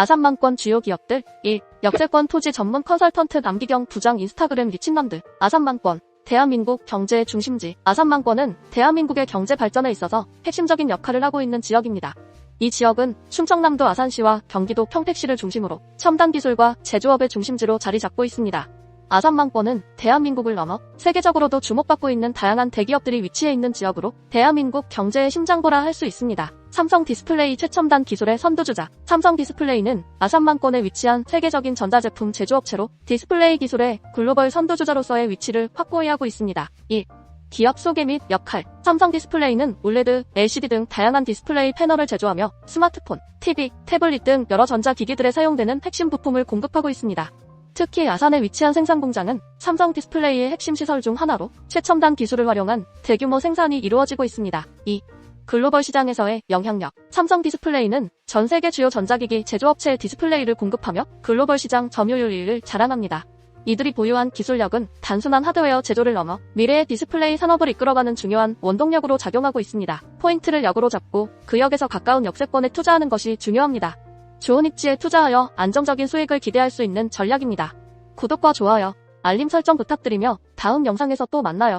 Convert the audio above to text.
아산만권 주요 기업들 1. 역세권 토지 전문 컨설턴트 남기경 부장 인스타그램 미친남들 아산만권 대한민국 경제의 중심지 아산만권은 대한민국의 경제 발전에 있어서 핵심적인 역할을 하고 있는 지역입니다. 이 지역은 충청남도 아산시와 경기도 평택시를 중심으로 첨단 기술과 제조업의 중심지로 자리 잡고 있습니다. 아산만권은 대한민국을 넘어 세계적으로도 주목받고 있는 다양한 대기업들이 위치해 있는 지역으로 대한민국 경제의 심장보라 할 수 있습니다. 삼성 디스플레이 최첨단 기술의 선두주자 삼성 디스플레이는 아산만권에 위치한 세계적인 전자제품 제조업체로 디스플레이 기술의 글로벌 선두주자로서의 위치를 확고히 하고 있습니다. 1. 기업 소개 및 역할 삼성 디스플레이는 올레드, LCD 등 다양한 디스플레이 패널을 제조하며 스마트폰, TV, 태블릿 등 여러 전자기기들에 사용되는 핵심 부품을 공급하고 있습니다. 특히 아산에 위치한 생산 공장은 삼성 디스플레이의 핵심 시설 중 하나로 최첨단 기술을 활용한 대규모 생산이 이루어지고 있습니다. 2. 글로벌 시장에서의 영향력 삼성 디스플레이는 전 세계 주요 전자기기 제조업체의 디스플레이를 공급하며 글로벌 시장 점유율 1위를 자랑합니다. 이들이 보유한 기술력은 단순한 하드웨어 제조를 넘어 미래의 디스플레이 산업을 이끌어가는 중요한 원동력으로 작용하고 있습니다. 포인트를 역으로 잡고 그 역에서 가까운 역세권에 투자하는 것이 중요합니다. 좋은 입지에 투자하여 안정적인 수익을 기대할 수 있는 전략입니다. 구독과 좋아요, 알림 설정 부탁드리며 다음 영상에서 또 만나요.